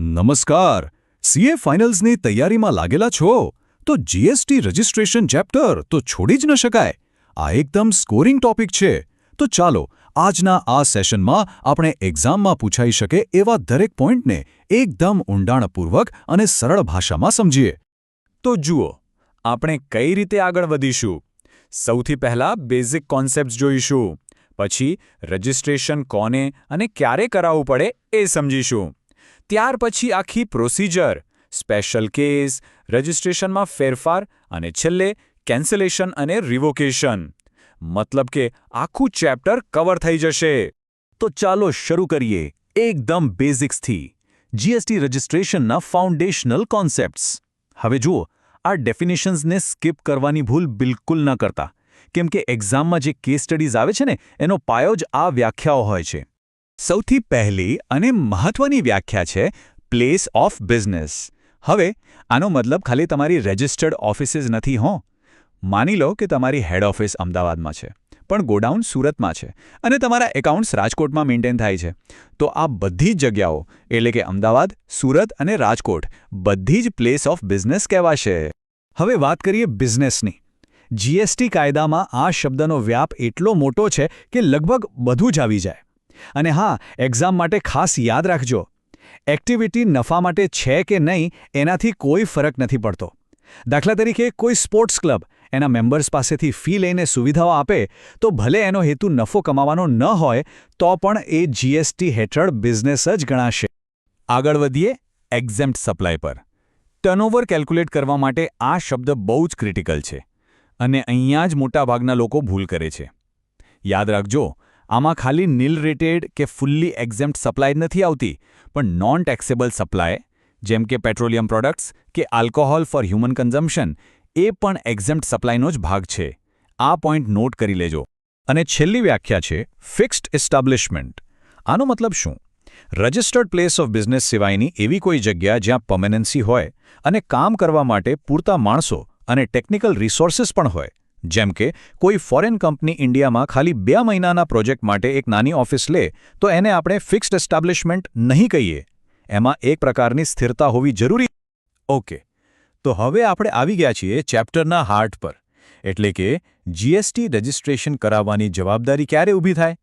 નમસ્કાર. સીએ ફાઇનલ્સની તૈયારીમાં લાગેલા છો? તો જીએસટી રજિસ્ટ્રેશન ચેપ્ટર તો છોડી જ ન શકાય. આ એકદમ સ્કોરિંગ ટોપિક છે. તો ચાલો, આજના આ સેશનમાં આપણે એક્ઝામમાં પૂછાઈ શકે એવા દરેક પોઈન્ટને એકદમ ઊંડાણપૂર્વક અને સરળ ભાષામાં સમજીએ. તો જુઓ, આપણે કઈ રીતે આગળ વધીશું? સૌથી પહેલા બેઝિક કોન્સેપ્ટ્સ જોઈશું. પછી રજિસ્ટ્રેશન કોને અને ક્યારે કરાવવું પડે એ સમજીશું. ત્યાર પછી આખી પ્રોસિજર સ્પેશિયલ કેસ રજિસ્ટ્રેશનમાં ફેરફાર અને છેલ્લે કેન્સલેશન અને રિવોકેશન મતલબ કે આખું ચેપ્ટર કવર થઈ જશે. તો ચાલો શરૂ કરીએ એકદમ બેઝિક્સથી જીએસટી રજિસ્ટ્રેશનના ફાઉન્ડેશનલ કોન્સેપ્ટ્સ હવે જુઓ, આ ડેફિનેશન્સને સ્કીપ કરવાની ભૂલ બિલકુલ ન કરતા. કેમ કે એક્ઝામમાં જે કેસ સ્ટડીઝ આવે છે ને, એનો પાયો જ આ વ્યાખ્યાઓ હોય છે. સૌથી પહેલી અને મહત્વની વ્યાખ્યા છે પ્લેસ ઓફ બિઝનેસ હવે, આનો મતલબ ખાલી તમારી રજિસ્ટર્ડ ઓફિસીસ નથી, હો. માની લો કે તમારી હેડ ઓફિસ અમદાવાદમાં છે, પણ ગોડાઉન સુરતમાં છે અને તમારા એકાઉન્ટ્સ રાજકોટમાં મેન્ટેન થાય છે. તો આ બધી જ જગ્યાઓ, એટલે કે અમદાવાદ, સુરત અને રાજકોટ, બધી જ પ્લેસ ઓફ બિઝનેસ કહેવાશે. હવે વાત કરીએ બિઝનેસની જીએસટી કાયદામાં આ શબ્દનો વ્યાપ એટલો મોટો છે કે લગભગ બધું જ આવી જાય. અને હા, એક્ઝામ માટે ખાસ યાદ રાખજો. એક્ટિવિટી નફા માટે છે કે નહીં, એનાથી કોઈ ફરક નથી પડતો. દાખલા તરીકે, કોઈ સ્પોર્ટ્સ ક્લબ એના મેમ્બર્સ પાસેથી ફી લઈને સુવિધાઓ આપે, તો ભલે એનો હેતુ નફો કમાવાનો ન હોય, તો પણ એ જીએસટી હેઠળ બિઝનેસ જ ગણાશે. આગળ વધીએ એક્ઝેમ્પ્ટ સપ્લાય પર. ટર્નઓવર કેલ્ક્યુલેટ કરવા માટે આ શબ્દ બહુ જ ક્રિટિકલ છે અને અહીંયા જ મોટાભાગના લોકો ભૂલ કરે છે. યાદ રાખજો આમાં ખાલી નીલ રેટેડ કે ફુલ્લી એક્ઝેમ્પ્ટ સપ્લાય નથી આવતી, પણ નોન ટેક્સેબલ સપ્લાય જેમ કે પેટ્રોલિયમ પ્રોડક્ટ્સ કે આલ્કોહોલ ફોર હ્યુમન કન્ઝમ્પશન એ પણ એક્ઝેમ્પ્ટ સપ્લાયનો જ ભાગ છે. આ પોઈન્ટ નોટ કરી લેજો. અને છેલ્લી વ્યાખ્યા છે ફિક્સ્ડ એસ્ટાબ્લિશમેન્ટ આનો મતલબ શું? રજિસ્ટર્ડ પ્લેસ ઓફ બિઝનેસ સિવાયની એવી કોઈ જગ્યા જ્યાં પર્મેનન્સી હોય અને કામ કરવા માટે પૂરતા માણસો અને ટેકનિકલ રિસોર્સિસ પણ હોય. જેમ કે, કોઈ ફોરેન કંપની ઇન્ડિયામાં ખાલી બે મહિનાના પ્રોજેક્ટ માટે એક નાની ઓફિસ લે, તો એને આપણે ફિક્સ્ડ એસ્ટાબ્લિશમેન્ટ નહીં કહીએ. એમાં એક પ્રકારની સ્થિરતા હોવી જરૂરી ઓકે. તો હવે આપણે આવી ગયા છીએ ચેપ્ટરના હાર્ટ પર. એટલે કે જીએસટી રજિસ્ટ્રેશન કરાવવાની જવાબદારી ક્યારે ઊભી થાય?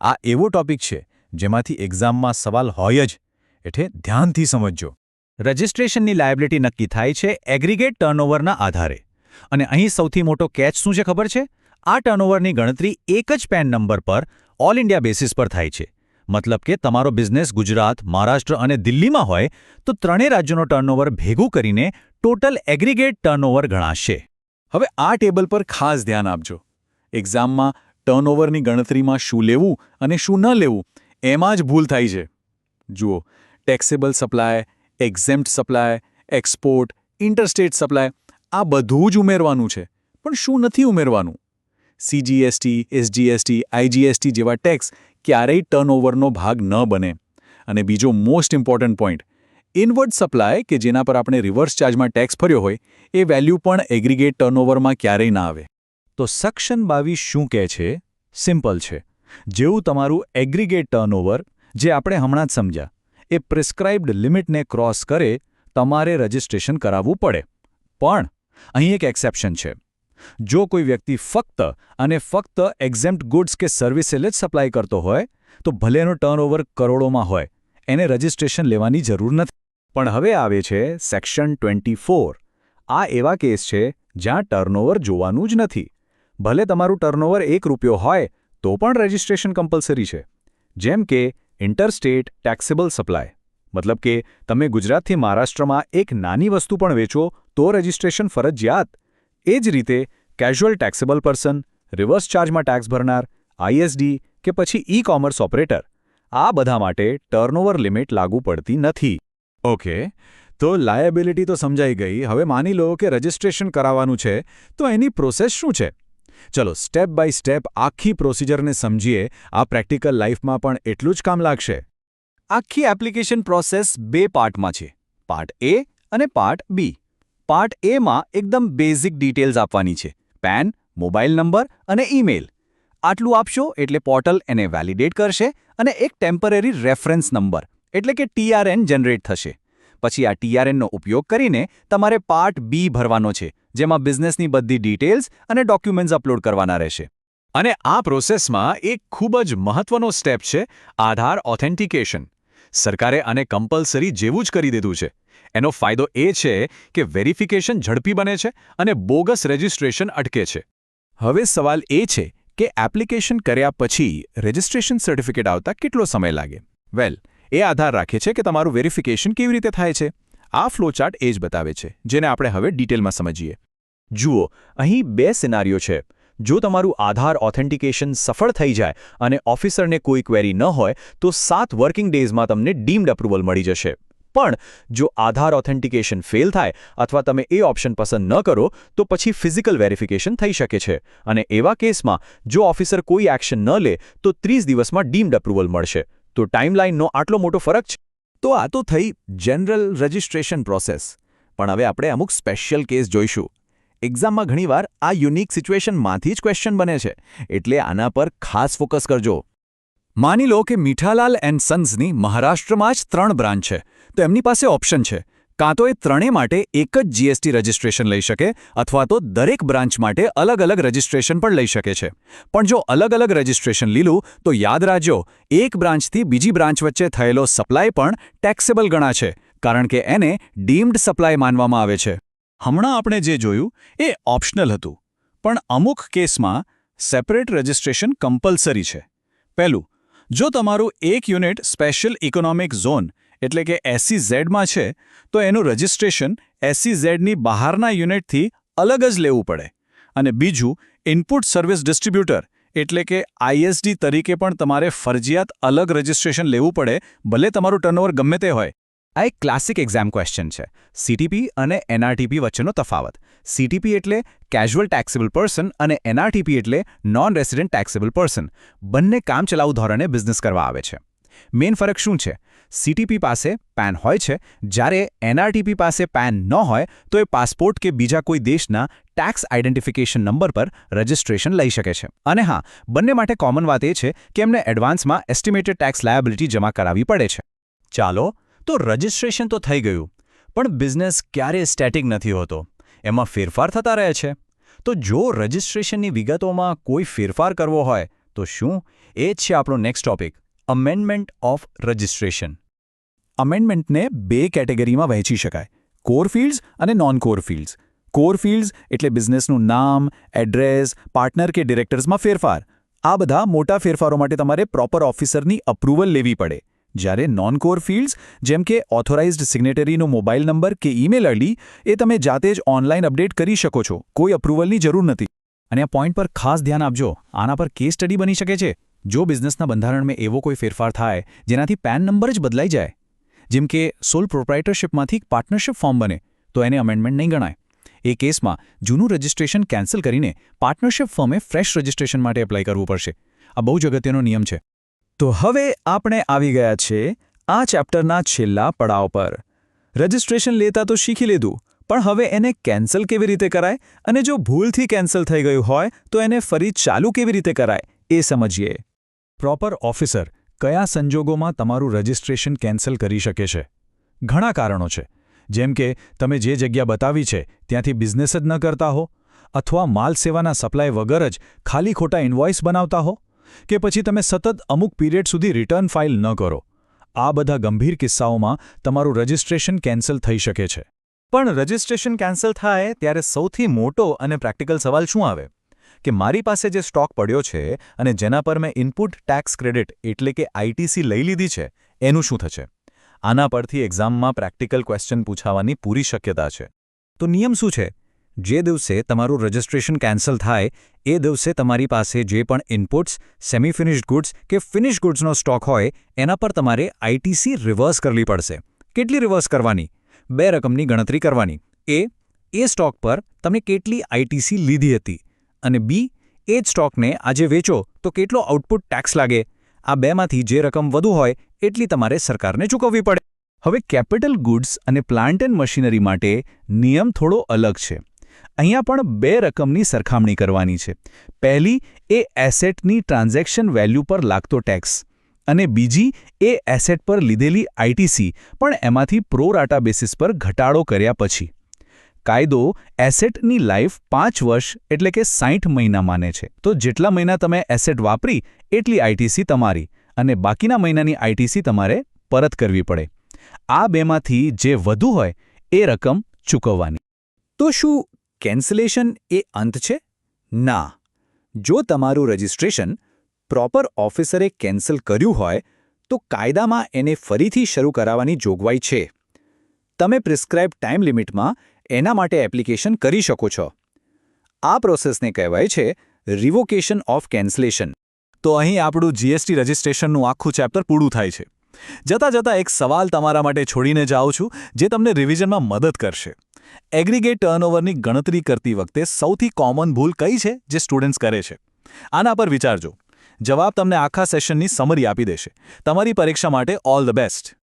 આ એવો ટોપિક છે, જેમાંથી એક્ઝામમાં સવાલ હોય જ. એટલે ધ્યાનથી સમજજો. રજિસ્ટ્રેશનની લાયબિલિટી નક્કી થાય છે એગ્રીગેટ ટર્નઓવરના આધારે. અને અહીં સૌથી મોટો કેચ શું છે ખબર છે? આ ટર્નઓવરની ગણતરી એક જ પેન નંબર પર ઓલ ઇન્ડિયા બેસિસ પર થાય છે. મતલબ કે તમારો બિઝનેસ ગુજરાત, મહારાષ્ટ્ર અને દિલ્હીમાં હોય, તો ત્રણેય રાજ્યોનો ટર્નઓવર ભેગું કરીને ટોટલ એગ્રીગેટ ટર્નઓવર ગણાશે. હવે આ ટેબલ પર ખાસ ધ્યાન આપજો. એક્ઝામમાં ટર્નઓવરની ગણતરીમાં શું લેવું અને શું ન લેવું, એમાં જ ભૂલ થાય છે. જુઓ taxable supply exempt supply export interstate supply આ બધું જ ઉમેરવાનું છે, પણ શું નથી ઉમેરવાનું? સીજીએસટી એસજીએસટી આઈજીએસટી જેવા ટેક્સ ક્યારેય ટર્નઓવરનો ભાગ ન બને. અને બીજો most important point inward supply કે જેના પર આપણે રિવર્સ ચાર્જમાં ટેક્સ ભર્યો હોય, એ વેલ્યુ પણ એગ્રીગેટ ટર્નઓવરમાં ક્યારેય ના આવે. તો સક્શન બાવીસ શું કહે છે? સિમ્પલ છે. જેવું તમારું એગ્રીગેટ ટર્નઓવર જે આપણે હમણાં જ સમજ્યા, એ પ્રિસ્ક્રાઇબ્ડ લિમિટને ક્રોસ કરે, તમારે રજિસ્ટ્રેશન કરાવવું પડે. પણ અહીં એક એક્સેપ્શન છે. જો કોઈ વ્યક્તિ ફક્ત અને ફક્ત એક્ઝેમ્પ્ટ ગુડ્સ કે સર્વિસેલ જ સપ્લાય કરતો હોય, તો ભલે એનો ટર્નઓવર કરોડોમાં હોય, એને રજિસ્ટ્રેશન લેવાની જરૂર નથી. પણ હવે આવે છે સેક્શન ટ્વેન્ટી આ એવા કેસ છે જ્યાં ટર્નઓવર જોવાનું જ નથી. ભલે તમારું ટર્નઓવર એક રૂપિયો હોય, તો પણ રજિસ્ટ્રેશન કમ્પલસરી છે. જેમ કે ઇન્ટરસ્ટેટ ટેક્સેબલ સપ્લાય મતલબ કે તમે ગુજરાતથી મહારાષ્ટ્રમાં એક નાની વસ્તુ પણ વેચો તો રજિસ્ટ્રેશન ફરજિયાત. એ જ રીતે કેઝ્યુઅલ ટેક્સેબલ પર્સન રિવર્સ ચાર્જમાં ટેક્સ ભરનાર આઈએસડી કે પછી ઈ કોમર્સ ઓપરેટર આ બધા માટે ટર્નઓવર લિમિટ લાગુ પડતી નથી. ઓકે તો લાયબિલિટી તો સમજાઈ ગઈ. હવે માની લો કે રજિસ્ટ્રેશન કરાવવાનું છે, તો એની પ્રોસેસ શું છે? ચલો સ્ટેપ બાય સ્ટેપ આખી પ્રોસિજરને સમજીએ. આ પ્રેક્ટિકલ લાઈફમાં પણ એટલું જ કામ લાગશે. આખી એપ્લિકેશન પ્રોસેસ બે પાર્ટમાં છે. પાર્ટ એ અને પાર્ટ બી પાર્ટ એમાં એકદમ બેઝિક ડિટેલ્સ આપવાની છે. પેન, મોબાઈલ નંબર અને ઈમેલ. આટલું આપશો એટલે પોર્ટલ એને વેલિડેટ કરશે અને એક ટેમ્પરરી રેફરન્સ નંબર, એટલે કે ટીઆરએન જનરેટ થશે. પછી આ ટીઆરએનનો ઉપયોગ કરીને તમારે પાર્ટ બી ભરવાનો છે, જેમાં બિઝનેસની બધી ડિટેલ્સ અને ડોક્યુમેન્ટ્સ અપલોડ કરવાના રહેશે. અને આ પ્રોસેસમાં એક ખૂબ જ મહત્વનો સ્ટેપ છે, આધાર ઓથેન્ટિકેશન. સરકારે આને કમ્પલસરી જેવું જ કરી દીધું છે. એનો ફાયદો એ છે કે વેરિફિકેશન ઝડપી બને છે અને બોગસ રજિસ્ટ્રેશન અટકે છે. હવે સવાલ એ છે કે એપ્લિકેશન કર્યા પછી રજિસ્ટ્રેશન સર્ટિફિકેટ આવતા કેટલો સમય લાગે? વેલ એ આધાર રાખે છે કે તમારું વેરિફિકેશન કેવી રીતે થાય છે. આ ફ્લોચાર્ટ એ જ બતાવે છે, જેને આપણે હવે ડિટેલમાં સમજીએ. જુઓ, અહીં બે સિનારીઓ છે. જો તમારું આધાર ઓથેન્ટિકેશન સફળ થઈ જાય અને ઓફિસરને કોઈ ક્વેરી ન હોય, તો સાત વર્કિંગ ડેઝમાં તમને ડીમ્ડ અપ્રુવલ મળી જશે. પણ જો આધાર ઓથેન્ટિકેશન ફેલ થાય અથવા તમે એ ઓપ્શન પસંદ ન કરો, તો પછી ફિઝિકલ વેરિફિકેશન થઈ શકે છે. અને એવા કેસમાં જો ઓફિસર કોઈ એક્શન ન લે, તો ત્રીસ દિવસમાં ડીમ્ડ અપ્રુવલ મળશે. તો ટાઈમલાઈનનો આટલો મોટો ફરક છે. તો આ તો થઈ જનરલ રજિસ્ટ્રેશન પ્રોસેસ પણ હવે આપણે અમુક સ્પેશિયલ કેસ જોઈશું. એક્ઝામમાં ઘણીવાર આ યુનિક સિચ્યુએશનમાંથી જ ક્વેશ્ચન બને છે. એટલે આના પર ખાસ ફોકસ કરજો. માની લો કે મીઠાલાલ એન્ડ સન્સની મહારાષ્ટ્રમાં જ ત્રણ બ્રાન્ચ છે. તો એમની પાસે ઓપ્શન છે. કાં તો એ ત્રણેય માટે એક જ જીએસટી રજિસ્ટ્રેશન લઈ શકે, અથવા તો દરેક બ્રાન્ચ માટે અલગ અલગ રજિસ્ટ્રેશન પણ લઈ શકે છે. પણ જો અલગ અલગ રજિસ્ટ્રેશન લીલું, તો યાદ રાખજો, એક બ્રાન્ચથી બીજી બ્રાન્ચ વચ્ચે થયેલો સપ્લાય પણ ટેક્સેબલ ગણા છે, કારણ કે એને ડીમ્ડ સપ્લાય માનવામાં આવે છે. હમણાં આપણે જે જોયું એ ઓપ્શનલ હતું. પણ અમુક કેસમાં સેપરેટ રજિસ્ટ્રેશન કમ્પલસરી છે. પહેલું, જો તમારું એક યુનિટ સ્પેશિયલ ઇકોનોમિક ઝોન એટલે કે એસસીઝેડમાં છે, તો એનું રજિસ્ટ્રેશન એસસીઝેડની બહારના યુનિટથી અલગ જ લેવું પડે. અને બીજું, ઇનપુટ સર્વિસ ડિસ્ટ્રીબ્યુટર એટલે કે આઈએસડી તરીકે પણ તમારે ફરજિયાત અલગ રજિસ્ટ્રેશન લેવું પડે, ભલે તમારું ટર્નઓવર ગમે તે હોય. આ એક ક્લાસિક એક્ઝામ ક્વેશ્ચન છે. સીટીપી અને એનઆરટીપી વચ્ચેનો તફાવત. સીટીપી એટલે કેઝ્યુઅલ ટેક્સેબલ પર્સન અને એનઆરટીપી એટલે નોન રેસિડેન્ટ ટેક્સેબલ પર્સન બંને કામચલાઉ ધોરણે બિઝનેસ કરવા આવે છે. મેઇન ફરક શું છે? સીટીપી પાસે પેન હોય છે. જ્યારે એનઆરટીપી પાસે પેન ન હોય, તો એ પાસપોર્ટ કે બીજા કોઈ દેશના ટેક્સ આઇડેન્ટિફિકેશન નંબર પર રજિસ્ટ્રેશન લઈ શકે છે. અને હા, બંને માટે કોમન વાત એ છે કે એમને એડવાન્સમાં એસ્ટિમેટેડ ટેક્સ લાયબિલિટી જમા કરાવવી પડે છે. ચાલો તો રજિસ્ટ્રેશન તો થઈ ગયું, પણ બિઝનેસ ક્યારેય સ્ટેટિક નથી હોતો. એમાં ફેરફાર થતા રહે છે. તો જો રજિસ્ટ્રેશનની વિગતોમાં કોઈ ફેરફાર કરવો હોય, તો શું? એ જ છે આપણો next topic amendment of registration અમેન્ડમેન્ટને બે કેટેગરીમાં વહેંચી શકાય કોર ફિલ્ડ્સ અને non core fields core fields એટલે બિઝનેસનું નામ એડ્રેસ પાર્ટનર કે ડિરેક્ટર્સમાં ફેરફાર. આ બધા મોટા ફેરફારો માટે તમારે પ્રોપર ઓફિસરની અપ્રુવલ લેવી પડે. જ્યારે નોન કોર ફિલ્ડ્સ જેમ કે ઓથોરાઇઝ્ડ સિગ્નેટરીનો મોબાઈલ નંબર કે ઈમેલ આઈડી એ તમે જાતે જ ઓનલાઈન અપડેટ કરી શકો છો. કોઈ અપ્રુવલની જરૂર નથી. અને આ પોઈન્ટ પર ખાસ ધ્યાન આપજો. આના પર કેસ સ્ટડી બની શકે છે. જો બિઝનેસના બંધારણમાં એવો કોઈ ફેરફાર થાય, જેનાથી પેન નંબર જ બદલાઈ જાય. જેમ કે સોલ પ્રોપ્રાઇટરશિપમાંથી પાર્ટનરશિપ ફોર્મ બને, તો એને અમેન્ડમેન્ટ નહીં ગણાય. એ કેસમાં જૂનું રજિસ્ટ્રેશન કેન્સલ કરીને પાર્ટનરશિપ ફોર્મે ફ્રેશ રજિસ્ટ્રેશન માટે એપ્લાય કરવું પડશે. આ બહુ જ અગત્યનો નિયમ છે. તો હવે આપણે આવી ગયા છે આ ચેપ્ટરના છેલ્લા પડાવ પર. રજિસ્ટ્રેશન લેતા તો શીખી લીધું, પણ હવે એને કેન્સલ કેવી રીતે કરાય અને જો ભૂલથી કેન્સલ થઈ ગયું હોય તો એને ફરી ચાલુ કેવી રીતે કરાય એ સમજીએ. પ્રોપર ઓફિસર કયા સંજોગોમાં તમારું રજિસ્ટ્રેશન કેન્સલ કરી શકે છે? ઘણા કારણો છે, જેમ કે તમે જે જગ્યા બતાવી છે ત્યાંથી બિઝનેસ જ ન કરતા હો, અથવા માલ સેવાના સપ્લાય વગર જ ખાલી ખોટા ઇન્વોઇસ બનાવતા હો? કે પછી તમે સતત અમુક પીરિયડ સુધી રિટર્ન ફાઇલ ન કરો. આ બધા ગંભીર કિસ્સાઓમાં તમારું રજિસ્ટ્રેશન કેન્સલ થઈ શકે છે. પણ રજિસ્ટ્રેશન કેન્સલ થાય ત્યારે સૌથી મોટો અને પ્રેક્ટિકલ સવાલ શું આવે? કે મારી પાસે જે સ્ટોક પડ્યો છે અને જેના પર મેં ઇનપુટ ટેક્સ ક્રેડિટ એટલે કે આઈટીસી લઈ લીધી છે, એનું શું થશે? આના પરથી એક્ઝામમાં પ્રેક્ટિકલ ક્વેશ્ચન પૂછાવાની પૂરી શક્યતા છે. તો નિયમ શું છે? જે દિવસે તમારું રજિસ્ટ્રેશન કેન્સલ થાય, એ દિવસે તમારી પાસે જે પણ ઇનપુટ્સ સેમી ફિનિશ્ડ ગુડ્સ કે ફિનિશ ગુડ્સનો સ્ટોક હોય, એના પર તમારે આઈટીસી રિવર્સ કરવી પડશે. કેટલી રિવર્સ કરવાની? બે રકમની ગણતરી કરવાની. એ એ સ્ટોક પર તમે કેટલી આઈટીસી લીધી હતી? અને બી, એ જ સ્ટોકને આજે વેચો, તો કેટલો આઉટપુટ ટેક્સ લાગે? આ બેમાંથી જે રકમ વધુ હોય, એટલી તમારે સરકારને ચૂકવવી પડે. હવે કેપિટલ ગુડ્સ અને પ્લાન્ટ એન્ડ મશીનરી માટે નિયમ થોડો અલગ છે. અહીંયા પણ બે રકમની સરખામણી કરવાની છે. પહેલી, એ એસેટની ટ્રાન્ઝેક્શન વેલ્યુ પર લાગતો ટેક્સ. અને બીજી, એ એસેટ પર લીધેલી આઈટીસી પણ એમાંથી પ્રો રાટા બેસિસ પર ઘટાડો કર્યા પછી. કાયદો એસેટની લાઈફ પાંચ વર્ષ એટલે કે સાઠ મહિના માને છે. તો જેટલા મહિના તમે એસેટ વાપરી, એટલી આઈટીસી તમારી. અને બાકીના મહિનાની આઈટીસી તમારે પરત કરવી પડે. આ બેમાંથી જે વધુ હોય, એ રકમ ચૂકવવાની. તો શું કેન્સલેશન એ અંત છે? ના. જો તમારું રજિસ્ટ્રેશન પ્રોપર ઓફિસરે કેન્સલ કર્યું હોય, તો કાયદામાં એને ફરીથી શરૂ કરાવવાની જોગવાઈ છે. તમે પ્રિસ્ક્રાઇબ ટાઈમ લિમિટમાં એના માટે એપ્લિકેશન કરી શકો છો. આ પ્રોસેસને કહેવાય છે રિવોકેશન ઓફ કેન્સલેશન. તો અહીં આપણું જીએસટી રજિસ્ટ્રેશનનું આખું ચેપ્ટર પૂરું થાય છે. જતાં જતાં એક સવાલ તમારા માટે છોડીને જાઉં છું, જે તમને રિવિઝનમાં મદદ કરશે. એગ્રીગેટ ટર્નઓવરની ગણતરી કરતી વખતે સૌથી કોમન ભૂલ કઈ છે જે સ્ટુડન્ટ્સ કરે છે? આના પર વિચારજો. જવાબ તમને આખા સેશનની સમરી આપી દેશે. તમારી પરીક્ષા માટે ઓલ ધ બેસ્ટ